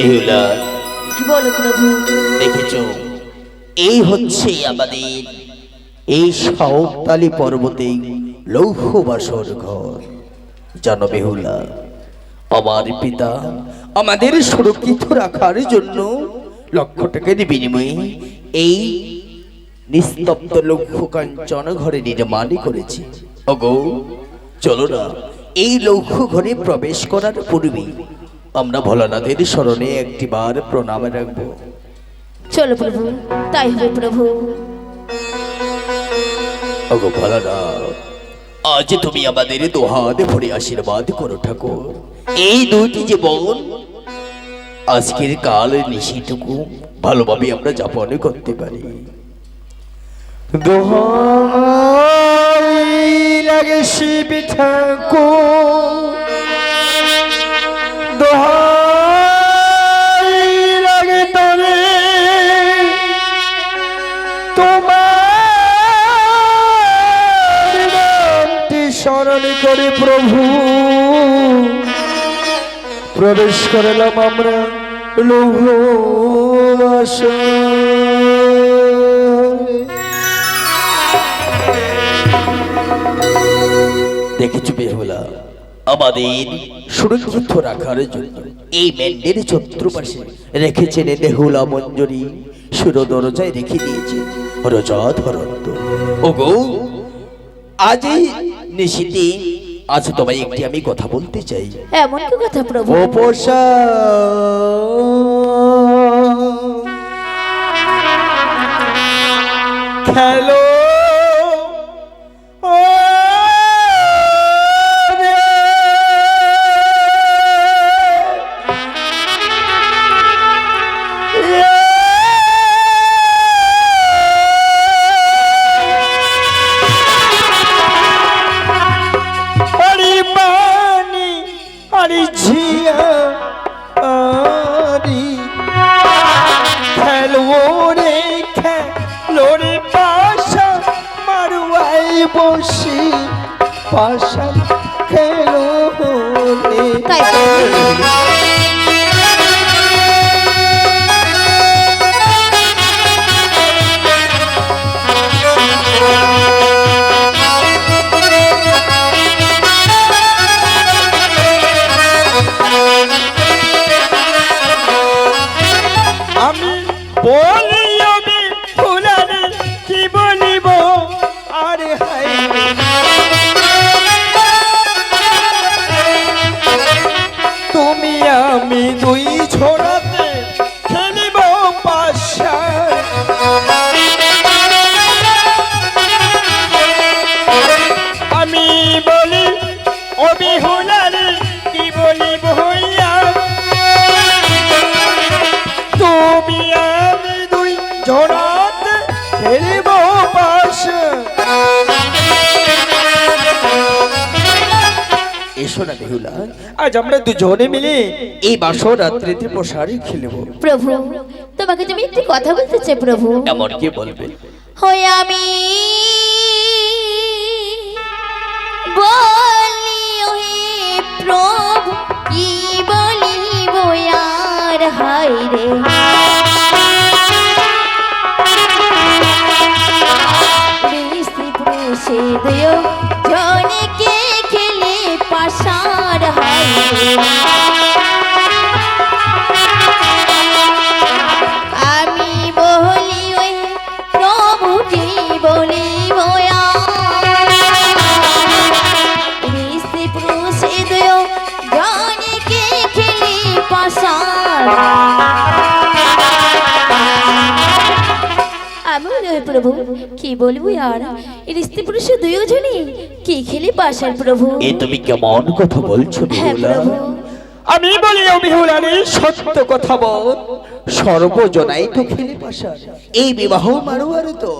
বেহুলা বলো প্রভু? দেখেছ এই হচ্ছে আমাদের এই সাঁওতালি পর্বতে লৌহ বাসর ঘর। জানো বেহুলা আমার পিতা আমাদের সুরক্ষিত রাখার জন্য লক্ষ টাকার বিনিময়ে এই নিস্তব্ধ লৌহ কাঞ্চন ঘরে নির্মাণ করেছে। ওগো চলো না এই লৌহ ঘরে প্রবেশ করার পূর্বে আমরা ভোলানাথের স্মরণে একটিবার প্রণাম রাখব। চলো প্রভু তাই হবে প্রভু। ওগো ভোলানাথ আজ তুমি আমাদের দোহাত ভরে আশীর্বাদ করো ঠাকুর। এই দুইটি জীবন আজকের কাল নিশিটুকু ভালোভাবে আমরা যাপন করতে পারি। দোহাই লাগে শিব ঠাকুর। দোহাই লাগে তরে তোমার স্মরণ করে প্রভু। প্রবেশ করলাম আমরা লৌহ। দেখেছ বেহুলা আমাদের সুরক্ষিত রাখার জন্য এই ম্যান্ডের চতুর্পাশে রেখেছেন দেহুলা মঞ্জরি। সুর দরজায় রেখে দিয়েছে রজা ধরন্ত ওগো আজ এই নিশিতে আজ তোমায় একটি আমি কথা বলতে চাই। এমন কি কথা প্রভু? উপসা খেলো। আরে ঝিয়া আরি। খেলো রে খেলো রে পাশা মারুয়াই বসি পাশা দুজনে মিলে এই বাসর রাত্রিতে প্রসারী খেলব প্রভু তোমাকে তুমি একটি কথা বলতে চাই প্রভু। এমন কি বলবে হয়ে আমি বলি আমি বলি ওই প্রভু কি বলব আর? ঋষি পুরুষে দুজনই কি খেলি পাশার প্রভু? এ তুমি কেমন কথা বলছো হ্যাঁ বেহুলা প্রভু। আমি বলি অবিহুলারে সত্য কথা বল। সর্বজনাই তো খেলে পাশা এই বিবাহ মারুয়ার তো।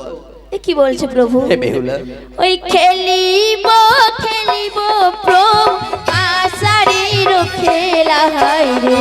এ কি বলছে প্রভু? হে বেহুলা ওই খেলিব খেলিব প্রভু খেলা হয় রে।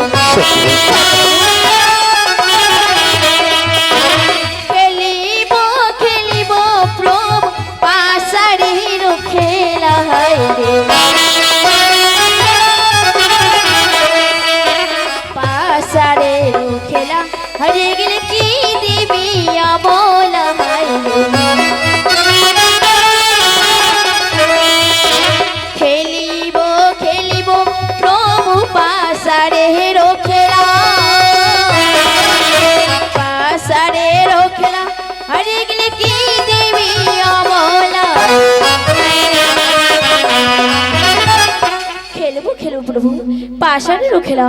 পাশারেরও খেলা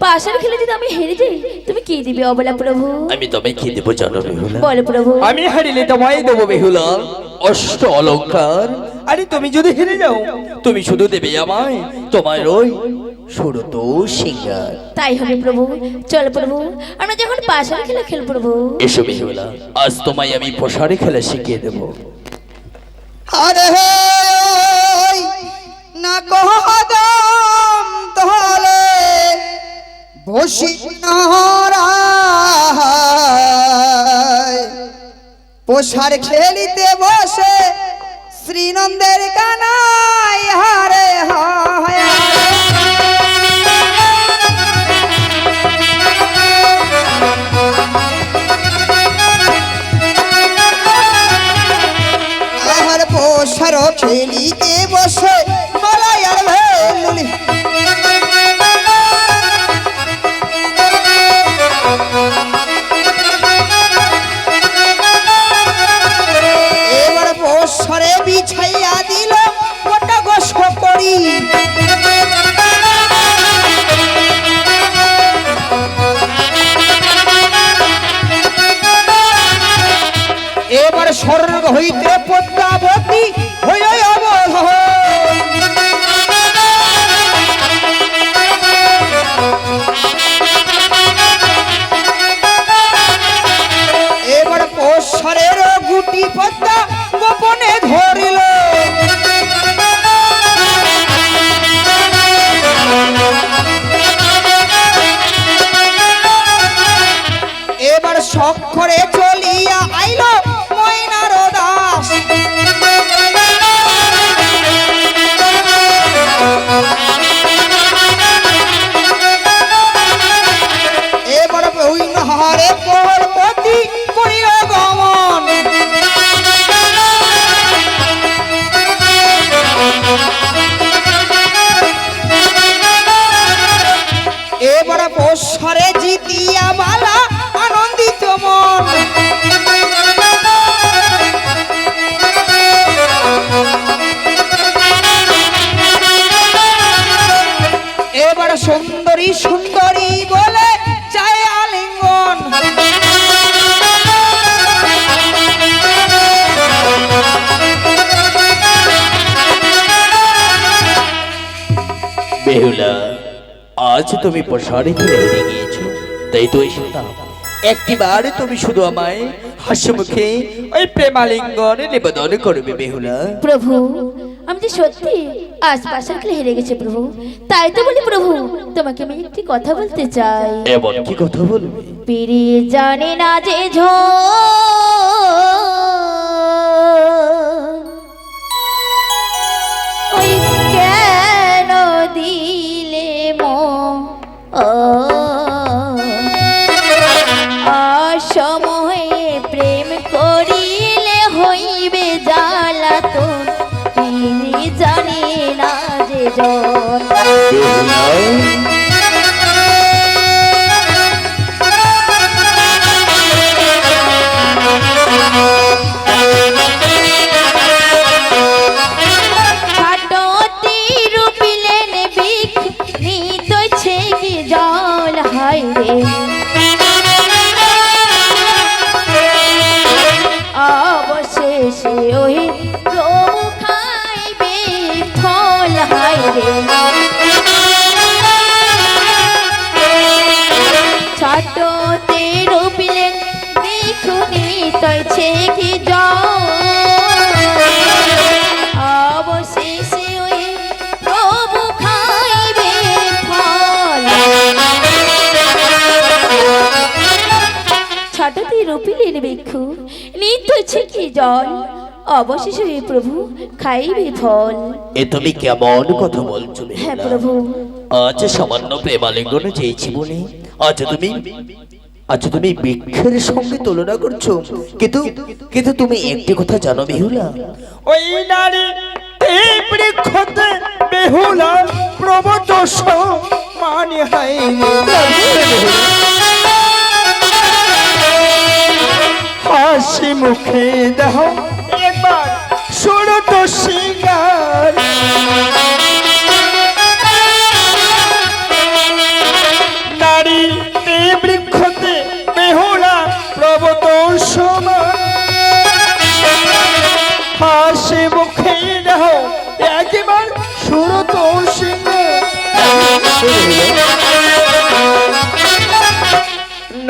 পাশার খেলে যদি আমি হেরে যাই তুমি কি দিবে অবলা প্রভু? আমি তোমায় কি দেবো জানো বেহুলা? বলো প্রভু। আমি হারিলে তোমায় দেবো বেহুলা। অষ্ট অলঙ্কার। আরে তুমি যদি হেরে যাও তুমি শুধু দেবে আমায়। তোমার ওই সুরত সিঙ্গার। তাই হবে প্রভু। চল প্রভু আমরা যখন পাশার খেলা খেল প্রভু। এসো বেহুলা আজ তোমায় আমি প্রসারে খেলা শিখিয়ে দেবো। আরে হে পোষার খেলিতে বসে শ্রীনন্দের কানাই এবার স্বর্গ হইতে পদ্মাবতী বেহুলা আজ তুমি প্রসারে খেলে হেরে গিয়েছো তাই তো একটিবার তুমি শুধু আমায় হাসি মুখে ওই প্রেমালিঙ্গন নিবেদন করবে বেহুলা। প্রভু আমি যে সত্যি আজ পাশার খেলে হেরে গেছে প্রভু তাই তো বলি প্রভু তোমাকে আমি একটি কথা বলতে চাই। এমন কি কথা বলবে? পেরিয়ে জানে না যে ঝ অসময়ে প্রেম করিলে হইবে জ্বালাতন তিনি। জানি না যে জন ছাটাতে রপিলেন ভিক্ষু। নিত্য কি জল? অবশেষে ওই প্রভু খাইবে ফল। এ তুমি কেমন কথা বলছো হ্যাঁ প্রভু। আজ সামান্য প্রেমালিঙ্গন চেয়েছি বলে আজ তুমি আজ তুমি বৃক্ষের সঙ্গে তুলনা করছ। কিন্তু কিন্তু তুমি একটি কথা জানো বেহুলা ওই নারী এই বৃক্ষতে বেহুলা প্রবত মানে হাই হাসি মুখে দাও। একবার শুরু তো সিঙ্গার।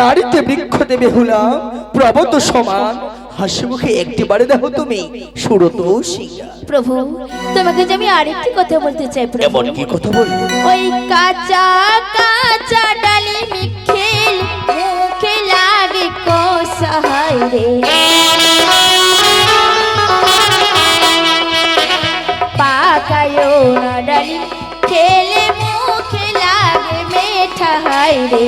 নারীতে বৃক্ষতে বেহুলা প্রবত সমান। হাসি মুখে একটিবারে দেখো তুমি সুরত প্রভু তোমাকে যে আমি আরেকটি কথা বলতে চাই প্রভু। এমন কি কথা বলব ওই কাঁচা কাঁচা ডালি মিখেল মুখে লাগে কষাই রে। পাকায়ো না ডালি খেলে মুখে লাগে মেঠা হাই রে।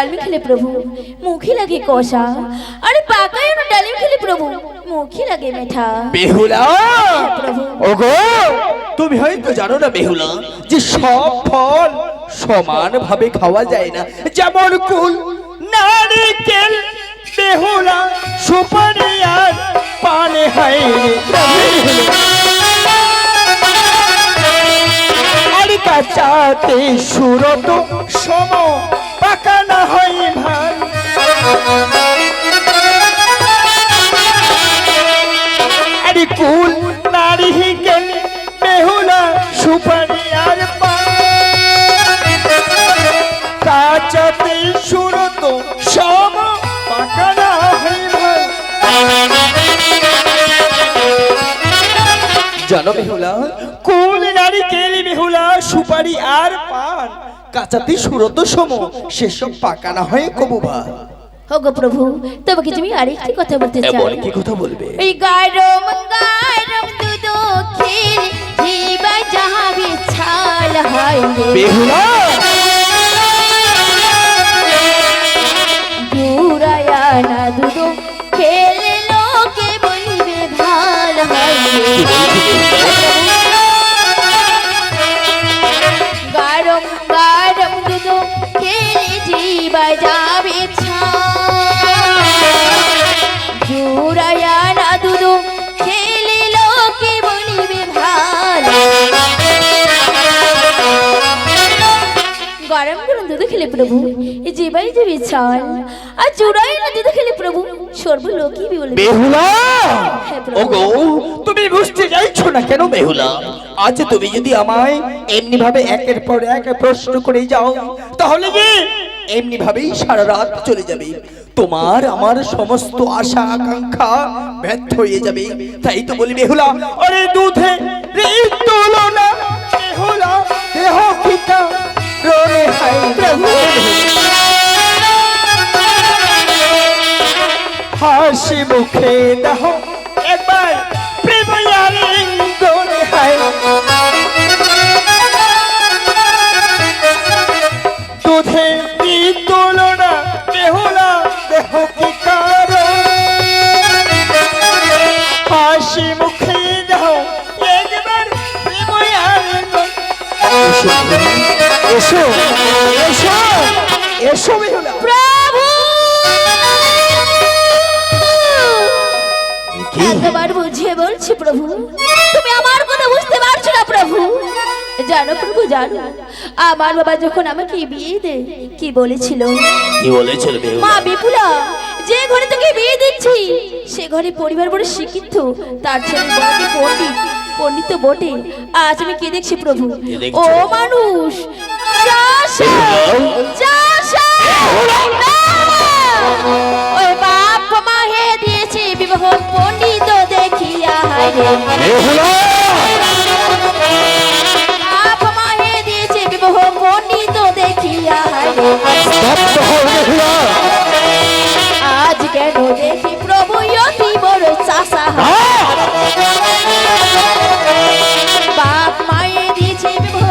ডালমি খেলে প্রভু মুখে লাগে কষা। আরে পাকায়ো ডালিম খেলে প্রভু মুখে লাগে মেঠা। বেহুলা! ওগো তুমি হয়তো জানো না বেহুলা যে সব ফল সমান ভাবে খাওয়া যায় না। যেমন কুল নারিকেল বেহুলা সুপারি আর পানে হাই আর কাচাতে সুরত সম পাকা না ভাই। আরে কুল বেহুলা সুপারি আর কাচাতে সুরত সব হই ভাই। জানো বেহুলা? কুল বেহুলা সুপারি আর কাচাতে সুরত সম সেসব পাকা না হয় কবু ভাই গো প্রভু তোমাকে তুমি আরেকটি কথা বলতে চাই। বল কি কথা বলবে? এই গারম গারম দুধ জীবা যাহা বিছাল হয় রে। বেহুলা! প্রভু এই জীবাই যে বিছাল আর চূড়াই না দুধ খেলে প্রভু সর্ব লোকই বলবে বেহুলা! হ্যাঁ ওগো তুমি বুঝতে চাইছো না কেন বেহুলা? আজ তুমি যদি আমায় এমনি ভাবে একের পর এক প্রশ্ন করে যাও তাহলে যে এমনি ভাবেই সারা রাত চলে যাবে। তোমার আমার সমস্ত আশা আকাঙ্ক্ষা ব্যর্থ হয়ে যাবে। তাই তো বলি বেহুলা আরে দুধে রে তুলনা হাসি মুখে দাহ একবার দুধে তুলনা বেহুলা দেহ কি কারণ? হাসি মুখে দাহ একবার প্রেময়ারে এসো এসো এসো বেহুলা প্রভু! কি এতবার বুঝিয়ে বলছি প্রভু তুমি আমার কথা বুঝতে পারছ না প্রভু। জানো প্রভু জানো আমার বাবা যখন আমাকে বিয়ে দে কি বলেছিল? কি বলেছিল মা বিপুলা যে ঘরে তোকে বিয়ে দিচ্ছি সে ঘরে পরিবার বড় শিক্ষিত তার ছেলে পণ্ডিত পণ্ডিত বটে। আজ আমি কে দেখছি প্রভু? ও মানুষ! ওই বাপ মা হে দিয়েছে বিবাহ পণ্ডিত দেখিয়া বাপ মা হে দিয়েছে বিবাহ পণ্ডিত দেখিয়া আজ কেন দেখি প্রভু অতি বড় চাষা বাপ মায়ে দিয়েছে বিবাহ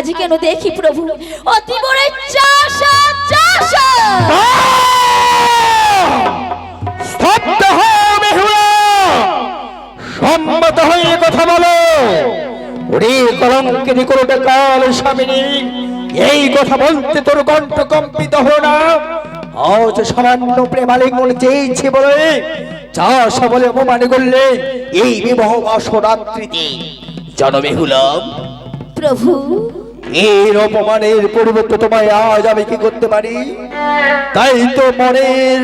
আজ কেন দেখি প্রভু? অতি বড় চাষা চাষা! স্তব্ধ হও মেহুলা সম্মত হয়ে কথা বলো। ওরে কলঙ্কেরি করবে কাল স্বামিনী এই কথা বলতে তোর কণ্ঠ কম্পিত হো না। আজ সামান্য প্রেমালিক মনে চেয়েছে বলে যা সবলে অপমান করলে এই বিবাহ অসরাত্রিতে জনমেহুলাম প্রভু এর অপমানের পরিবর্তে তোমায় আজ আমি কি করতে পারি? তাই তো মনের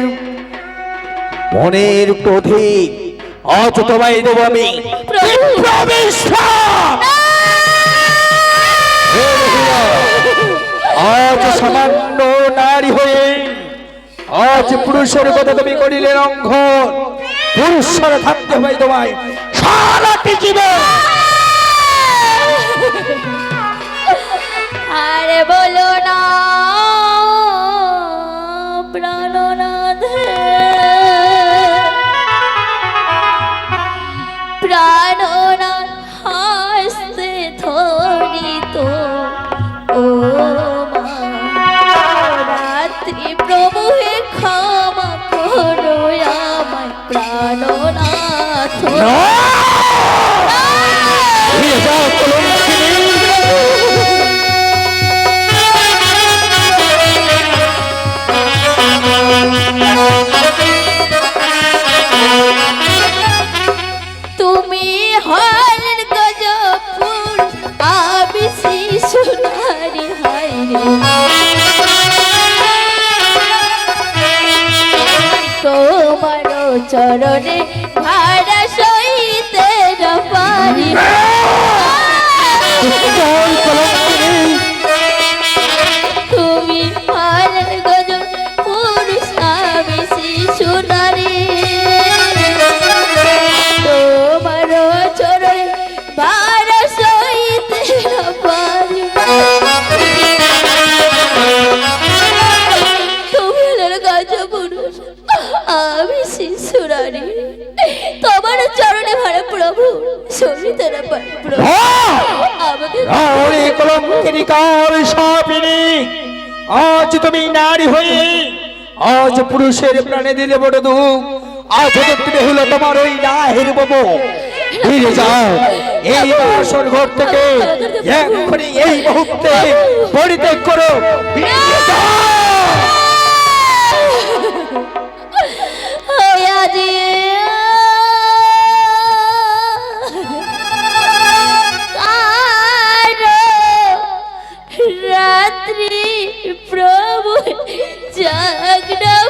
মনের ক্রোধে আজ তোমায় দেবো আমি। আজ সামান্য নারী হয়ে আজ পুরুষের কথা তুমি করিলে লঙ্ঘন পুরুষের থাকতে হয় তোমায়। সারাটি জীবন। আরে বলো না। হলেন গাছ পুরুষ আমি শিশু রানী তোমার চরণে ভাড়া প্রভু না পারি প্রভু। আমাকে আজ তুমি নারী হয়ে আজ পুরুষের প্রাণে দিলে বড় দুঃখ। আজ দেখতে হলো তোমার ওই নাহের বাবু ফিরে যাও এই বাসর ঘর থেকে এক্ষুনি এই মুহূর্তে পরিত্যাগ করো। ফিরে যাও। আজি রাত্রি প্রভু জাগন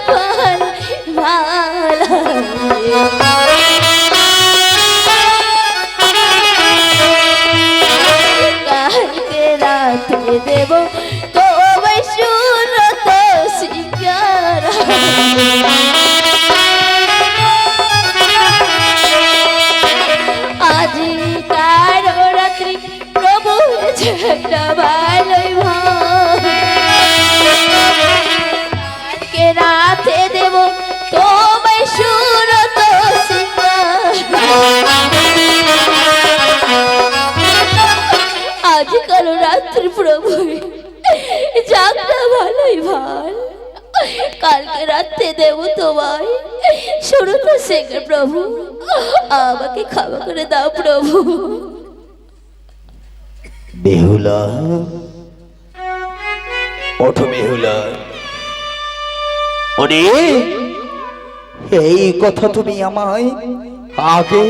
কালকে রাত্রে দেব তোমায়। শুরু তো শেখে প্রভু, আমাকে ক্ষমা করে দাও প্রভু। বেহুলা ওঠো বেহুলা ওরে এই কথা তুমি আমায় আগে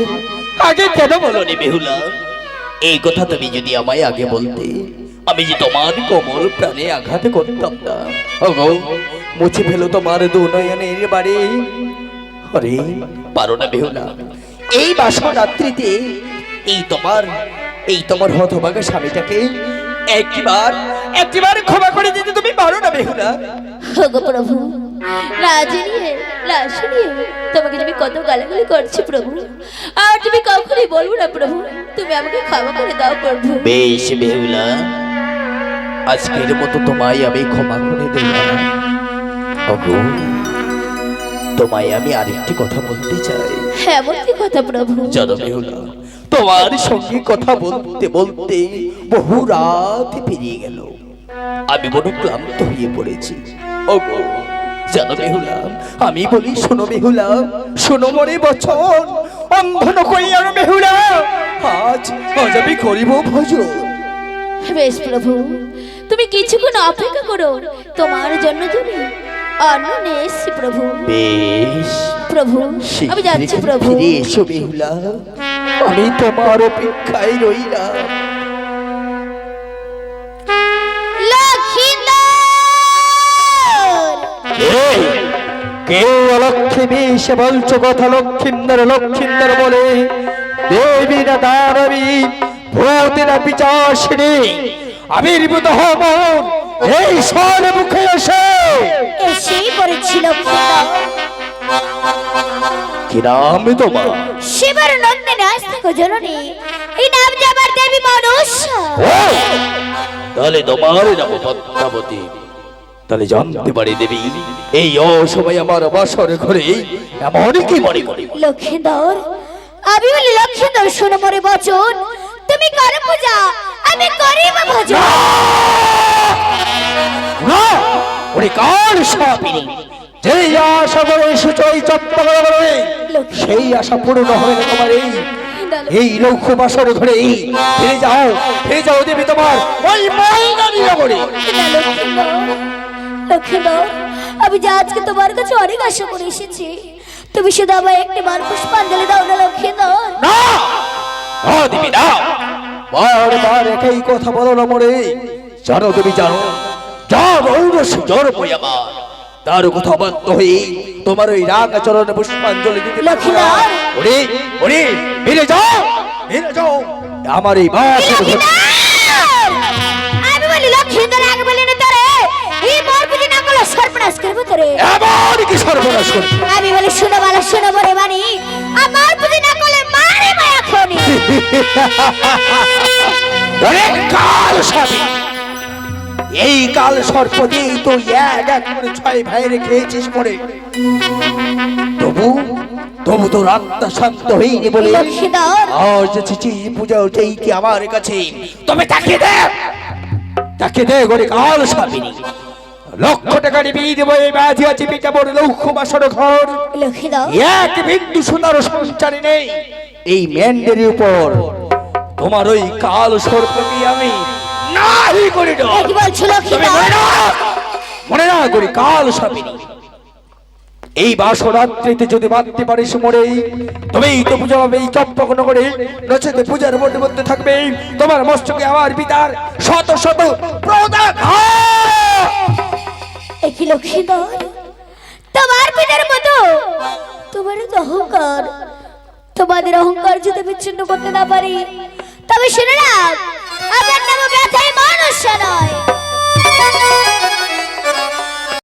আগে কেন বলো বলনি বেহুলা এই কথা তুমি যদি আমায় আগে বলতে আমি যে তোমার কোমল প্রাণে আঘাত করতাম না। ওগো মুছে ফেলো তোমার দু নয়নের বাড়ি। আরে পারো না বেহুলা। এই বাসা রাত্রিতে এই তোমার এই তোমার হতভাগা স্বামীটাকে একবার একবার ক্ষমা করে দিতে তুমি পারো না বেহুলা। ওগো প্রভু না জানিয়ে না শুনিয়ে তোমাকে আমি কত গালাগালি করছি প্রভু। আর তুমি কখনই বলব না প্রভু তুমি আমাকে ক্ষমা করে দাও প্রভু। বেশ বেহুলা আজকের মতো তোমায় আমি ক্ষমা করে দিলাম তোমায় আমি আরেকটি কথা বলতে চাই। এমন কি কথা প্রভু। জানো বেহুলা তোমার সঙ্গে কথা বলতে বলতে বহু রাত পেরিয়ে গেল। আমি বড় ক্লান্ত হয়ে পড়েছি। ওগো জানো বেহুলা আমি বলি শোনো বেহুলা শোনো মরে বচন অন্ধন করিয়ার বেহুলা আজ আজ আমি করিব ভোজন। বেশ প্রভু। তুমি কিছুক্ষণ অপেক্ষা করো। তোমার জন্য তুমি অন্ন নিয়ে এসছি প্রভু। বেশ। প্রভু আমি যাচ্ছি প্রভু। ফিরে এসো বেহুলা। আমি তোমার অপেক্ষায় রইলাম। লক্ষ্মীন্দর কে? অলক্ষিমী সে বলছো কথা লক্ষিন্দর লক্ষিন্দর বলে? দেবী না দানবী ভূতি না পিচাসিনী। আবির্ভূত হব এই সর মুখে এসে। এসেই পড়েছিল কি নাম তোমার? শিবর নন্দিনী আজ থেকে জননী এই নাম যাবার দেবী মানুষ। তাহলে তোমার নাম পদ্মাবতী। তাহলে জানতে পারি দেবী এই অসময় আমার বাসর ঘরে এমন কি মনে করি? লক্ষ্মীন্দর আমি বলি লক্ষ্মীন্দর শোনো মরে বচন। তুমি করো পূজা আমি করিব ভজন। না! ওরে কার সাপিনী যেই আশা করে এসেছ এই চত্বরে সেই আশা পূর্ণ হবে না তোমার এই। এই লক্ষ্য বাসর ঘরে ফিরে যাও ফিরে যাও দেবী তোমার। ওই মাইনারি নগরে লক্ষ্মীন্দর আমি যে আজকে তোমার কাছে অনেক আশা করে এসেছি তুমি শুধু আমায় একটি বার পুষ্পাঞ্জলি দাও না লক্ষ্মীন্দর না! না দেবী না! বারবার একই কথা বলো না মরে। জানো তুমি জানো। যা রৌরস জ্বর বই আমার। তার কথা বাধ্য হয়ে তোমার ওই রাগ চরণে পুষ্পাঞ্জলি দিতে! ওরে ওরে ফিরে যাও ফিরে যাও। আমার এই বাসের আমি বলি লক্ষ্মীন্দর আগে বলি না তোরে। এই মোর পুজো না করলে সর্বনাশ করব তোরে। কি সর্বনাশ করে আমি বলি শুনো বলো শুনো বলে মানি আমার পুজো না কাল এই কাল সর্প দিয়ে তো এক এক করে ছয় ভাইরে খেয়েছিস পরে। তবু তবু তোর আত্মা শান্ত হয়নি বলে আজ চিচি পূজা উঠেই কি আমার কাছে? তবে তাকে দে। তাকে দে গরে কাল সাপিনি লক্ষ টাকা নিবি দেবো এই বাজি আছে পিতা বড় লক্ষ বাসর ঘর। এক বিন্দু সোনার সঞ্চারী নেই। এই ম্যান্ডের উপর। তোমার ওই কাল সর্পকে আমি নাহি করে মনে না না করি কাল সাপিনি এই বাসরাত্রিতে যদি মানতে পারিস মরে তবেই তো পূজা হবে এই চম্পক নগরে নচেতে পূজার মধ্যে মধ্যে থাকবে তোমার মস্তকে আমার পিতার শত শত একই লক্ষ্মীন্দর তোমার পিতার মতো? তোমার তো অহংকার। তোমাদের অহংকার যদি বিচ্ছিন্ন করতে না পারি, তবে শুনে রাখ আমার নাম ব্যথায় মানুষ নয়।